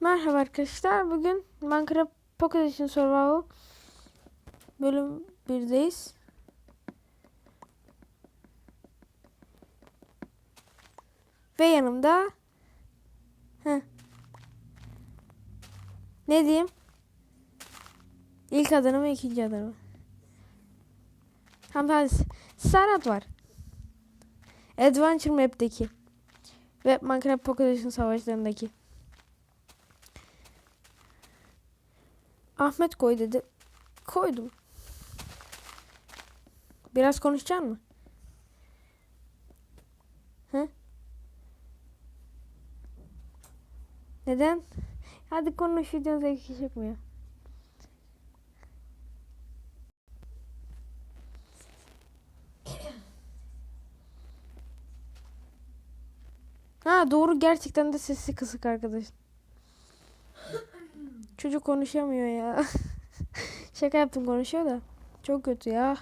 Merhaba arkadaşlar. Bugün Minecraft Pocket Edition Survival bölüm 1'deyiz. Ve yanımda Heh. Ne diyeyim? İlk adını mı ikinci adını mı? Hadi. Serhat var. Adventure Map'teki. Ve Minecraft Pocket Edition savaşlarındaki. Ahmet koy dedi. Koydum. Biraz konuşacak mı? Hı? Neden? Hadi konuş videonun zevki çıkmıyor. Ha doğru gerçekten de sesi kısık arkadaş. Çocuk konuşamıyor ya. Şaka yaptım konuşuyor da. Çok kötü ya.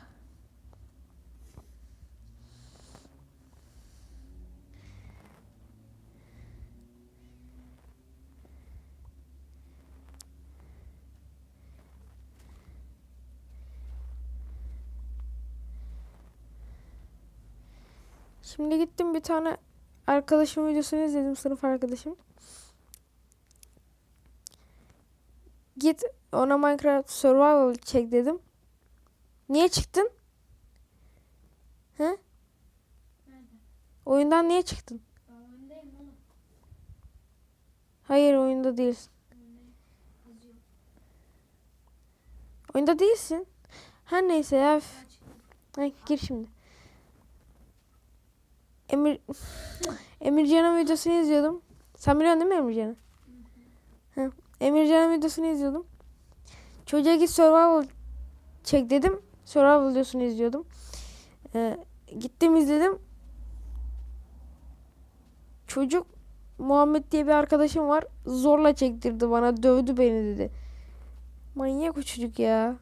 Şimdi gittim bir tane arkadaşım videosunu izledim sınıf arkadaşım. Git ona Minecraft Survival çek dedim. Niye çıktın? He? Oyundan niye çıktın? Hayır oyunda değilsin. Oyunda değilsin. Her neyse ya. Ay, gir şimdi. Emir Emircan'ın videosunu izliyordum. Sen biliyorsun değil mi Emircan'ı? Emircan'ın videosunu izliyordum. Çocuğa git survival çek dedim. Survival videosunu izliyordum. Ee, gittim izledim. Çocuk Muhammed diye bir arkadaşım var. Zorla çektirdi bana. Dövdü beni dedi. Manyak o çocuk ya.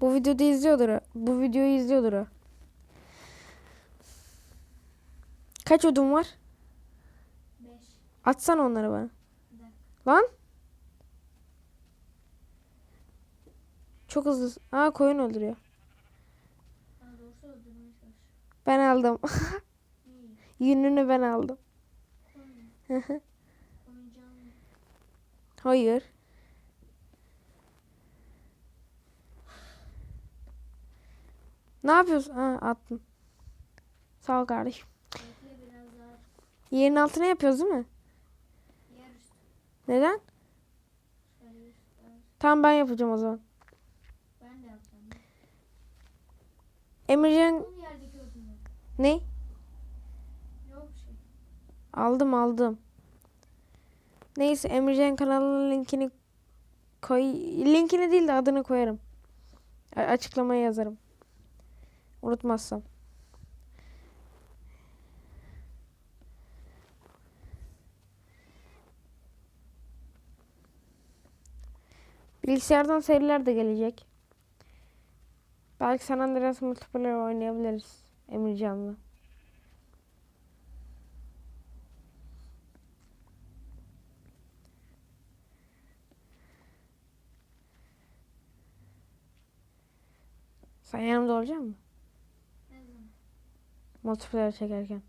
Bu videoda izliyordur. o. Bu videoyu izliyordur o. Kaç odun var? Beş. Atsana onları bana. Lan. Çok hızlı. Aa koyun öldürüyor. Ben aldım. Yününü ben aldım. Hayır. Ne yapıyorsun? Ha attım. Sağ ol kardeşim. Yerin altına yapıyoruz değil mi? Neden? Tamam ben yapacağım o zaman. Ben de yapacağım. Emircan ne? Yok şey. Aldım aldım. Neyse Emircan kanalının linkini koy. Linkini değil de adını koyarım. Açıklamaya yazarım. Unutmazsam. Bilgisayardan seriler de gelecek. Belki San Andreas multiplayer oynayabiliriz Emircan'la. Sen yanımda olacak zaman? Multiplayer çekerken.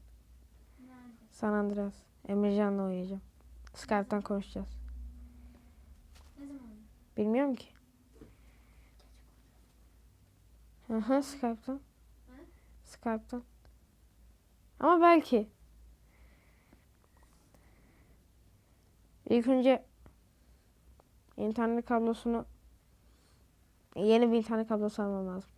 Nerede? San Andreas. Emircan'la oynayacağım. Skype'tan konuşacağız. Bilmiyorum ki. Aha Skype'tan. Skype'tan. Ama belki. İlk önce internet kablosunu yeni bir internet kablosu almam lazım.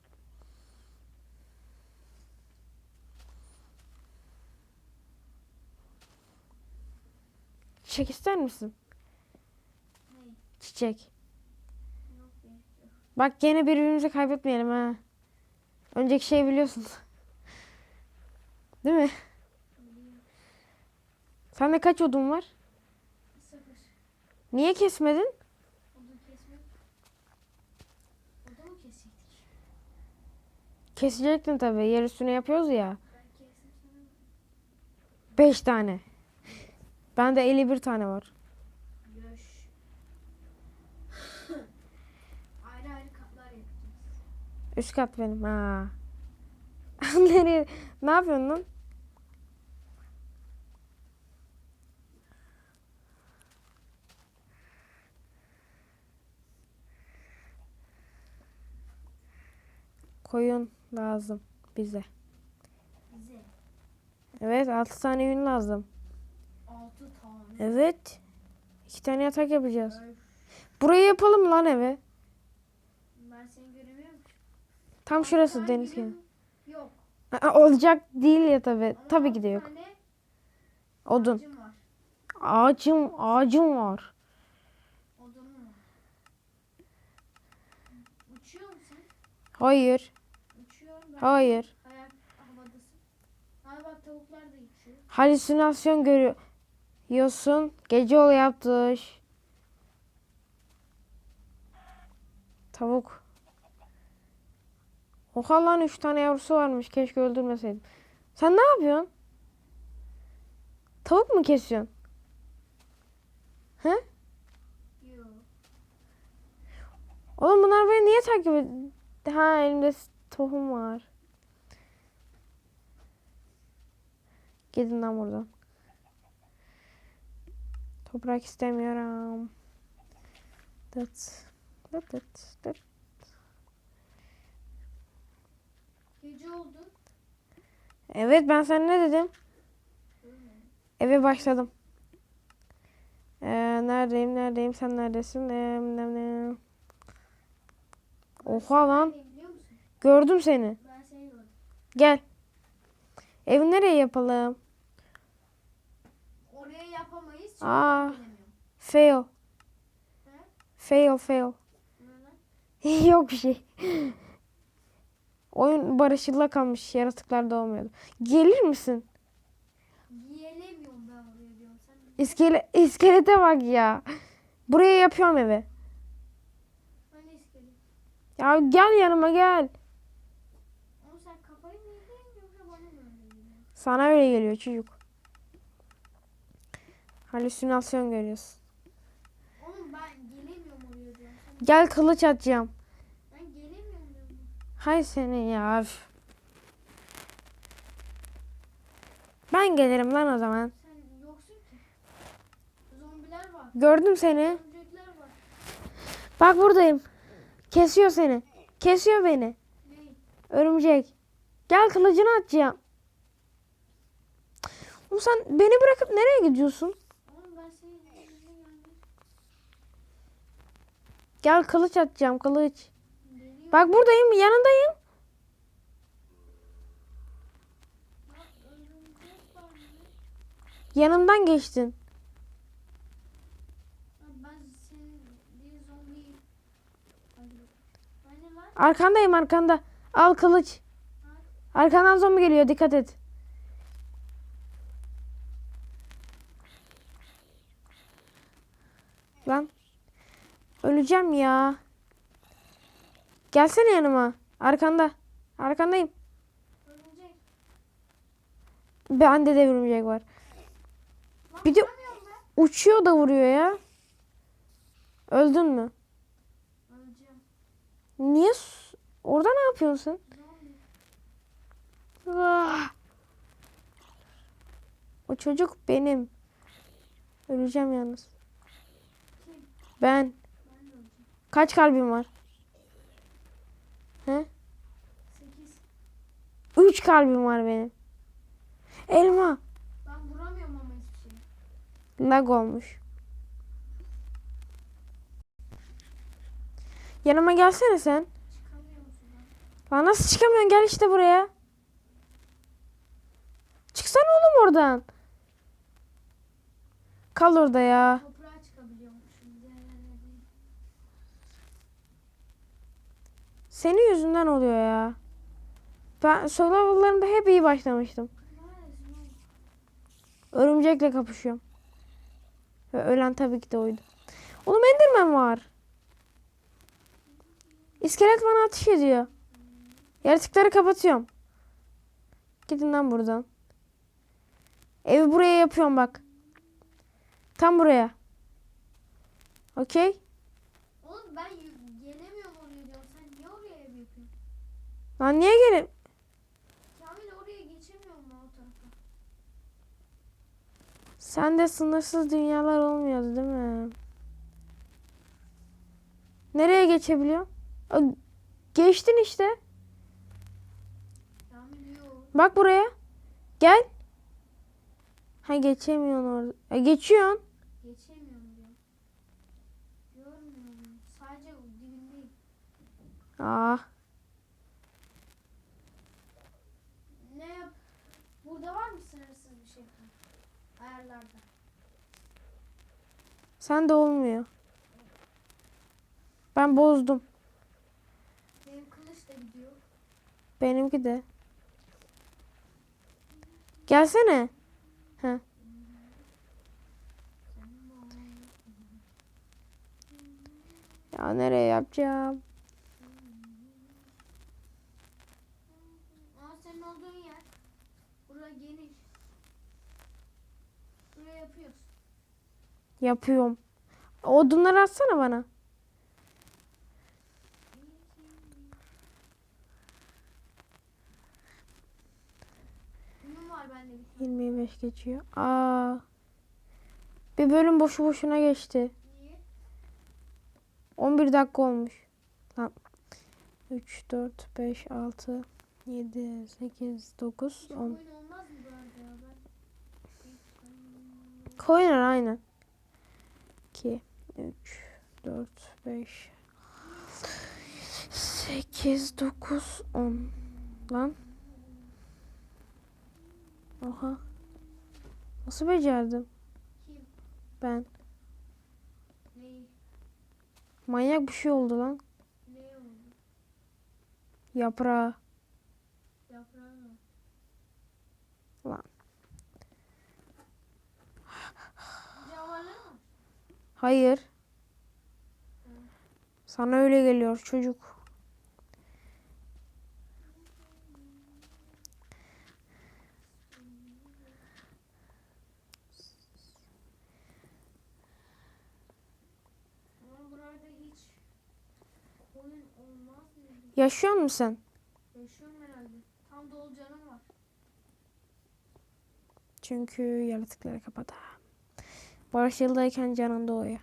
Çiçek ister misin? Ne? Çiçek. Bak gene birbirimizi kaybetmeyelim ha. Önceki şey biliyorsun. Değil mi? Sende kaç odun var? Sıfır. Niye kesmedin? Odun kesecektik? Kesecektin tabii. Yer üstüne yapıyoruz ya. 5 tane. Bende 51 tane var. Üst kat benim. Ha. Nereye? Ne yapıyorsun lan? Koyun lazım bize. Bize. Evet 6 tane yün lazım. Altı tane. Evet. 2 tane yatak yapacağız. Öf, Burayı yapalım lan eve. Ben seni. Tam şurası deniz kenarı. Yok. Aa, Olacak değil ya tabi. Tabii ki de yok. Odun. ağacım. Ağacım, var. Uçuyor musun? Hayır. Uçuyorum ben. Hayır. Ayak havadasın. Ha bak tavuklar da uçuyor. Halüsinasyon görüyorsun. Gece ol yaptı. Tavuk. Oha lan 3 tane yavrusu varmış. Keşke öldürmeseydim. Sen ne yapıyorsun? Tavuk mu kesiyorsun? He? Yok. Oğlum bunlar beni niye takip ediyor? Ha elimde tohum var. Gidin lan buradan. Toprak istemiyorum. Dıt. Dıt dıt dıt. Gece oldu. Evet ben sana ne dedim? Eve başladım. Ee, neredeyim neredeyim sen neredesin? Ee, ne, ne. Oha lan gördüm seni. Ben seni gördüm. Gel. Evi nereye yapalım? Oraya yapamayız çünkü Aa. Fail. He? Fail fail. Yok bir şey. Oyun barışıkla kalmış. Yaratıklar doğmuyordu. Gelir misin? Giyelemiyorum ben oraya diyorum. Sen İskele, iskelete bak ya. Buraya yapıyorum evi. hani iskele. Ya gel yanıma gel. Oğlum sen kafayı mı yedin yoksa bana mı geliyor? Sana öyle geliyor çocuk. Halüsinasyon görüyorsun. Oğlum ben gelemiyorum oraya diyorum. Sen, Gel kılıç atacağım. Hay seni ya. Ben gelirim lan o zaman. Sen yoksun ki. Zombiler var. Gördüm seni. Örümcekler var. Bak buradayım. Kesiyor seni. Kesiyor beni. Ne? Örümcek. Gel kılıcını atacağım. Oğlum sen beni bırakıp nereye gidiyorsun? Oğlum ben. Gel kılıç atacağım kılıç. Bak buradayım yanındayım. Yanımdan geçtin. Arkandayım arkanda. Al kılıç. Arkandan zombi geliyor dikkat et. Lan. Öleceğim ya. Gelsene yanıma. Arkanda. Arkandayım. Örümcek. Bende de örümcek var. Lan Bir de-. Uçuyor da vuruyor ya. Öldün mü? Öleceğim. Niye? Orada ne yapıyorsun sen? Ah! O çocuk benim. Öleceğim yalnız. Kim? Ben. Ben. Kaç kalbim var? He? Sekiz. Üç kalbim var benim. Elma. Ben vuramıyorum ama hiçbir şey. Lag olmuş. Yanıma gelsene sen. Lan nasıl çıkamıyorsun? Gel işte buraya. Çıksana oğlum oradan. Kal orada ya. Senin yüzünden oluyor ya. Ben survival'larımda hep iyi başlamıştım. Örümcekle kapışıyorum. Ve ölen tabii ki de oydu. Oğlum Enderman var. İskelet bana ateş ediyor. Yaratıkları kapatıyorum. Gidin lan buradan. Evi buraya yapıyorum bak. Tam buraya. Okey? Oğlum ben y- gelemiyorum oraya diyorum. Sen niye oraya ev yapıyorsun? Lan niye gelip? Kamil oraya geçemiyor mu o tarafa? Sende sınırsız dünyalar olmuyordu değil mi? Nereye geçebiliyor? Geçtin işte. Kamil yok. Bak buraya. Gel. Ha geçemiyorsun orada. E, geçiyorsun. Geçemiyorum diyor. Görmüyorum. Sadece dibindeyim. Aa. Ne yap? Burada var mı sınırsız bir şey? Ayarlarda. Sen de olmuyor. Ben bozdum. Benim kılıç da gidiyor. Benimki de. Gelsene. Ha. Ya nereye yapacağım? Aa senin olduğun yer. Bura geniş. Buraya yapıyoruz. Yapıyorum. Odunları atsana bana. Var bende bir tane. 25 geçiyor. Aa. Bir bölüm boşu boşuna geçti. Niye? 11 dakika olmuş. Lan. 3, 4, 5, 6, 7, 8, 9, Hiç 10. oyun olmaz mı bu arada ya? Ben... Koyun aynen. 2, 3, 4, 5, 8, 9, 10. Lan. Oha. Nasıl becerdim Kim? ben? Neyi? Manyak bir şey oldu lan. Ne oldu? Yaprağı. Yaprağı mı? Lan. Canavarları mı? Hayır. Sana öyle geliyor çocuk. Yaşıyor musun sen? Yaşıyorum herhalde. Tam dolu canım var. Çünkü yaratıkları kapadı. Barış yıldayken canın doğuyor.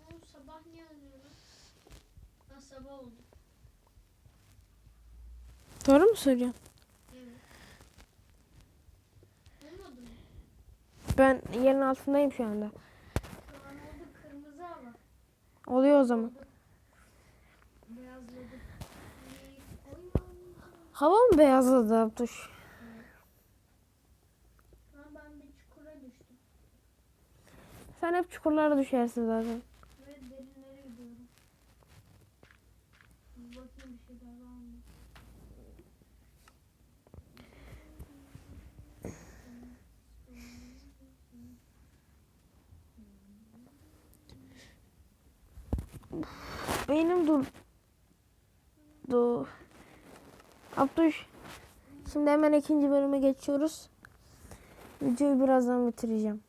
Oğlum sabah niye arıyorum? Ha sabah oldu. Doğru mu söylüyorsun? Evet. Olmadı mı? Ben yerin altındayım şu anda. Şu an oldu kırmızı ama. Oluyor o zaman. Beyazladı. Hava mı beyazladı Abduş? Ha ben bir çukura düştüm. Sen hep çukurlara düşersin zaten. Ve derinlere gidiyorum. Bir bakayım bir şeyler var mı? Benim dur. Dur. Abduş. Şimdi hemen ikinci bölüme geçiyoruz. Videoyu birazdan bitireceğim.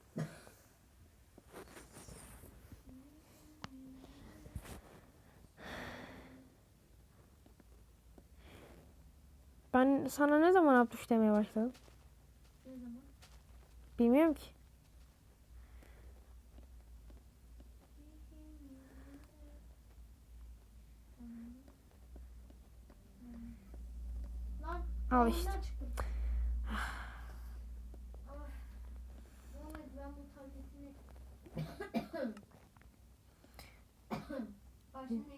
Ben sana ne zaman Abduş demeye başladım? Ne zaman? Bilmiyorum ki. Lan Al oyundan işte. çıktım. Ama Muhammed ben bu tabletini Bak şimdi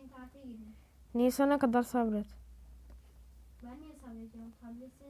internete girdim. Nisan'a kadar sabret. Ben niye sabredeceğim? Sabret.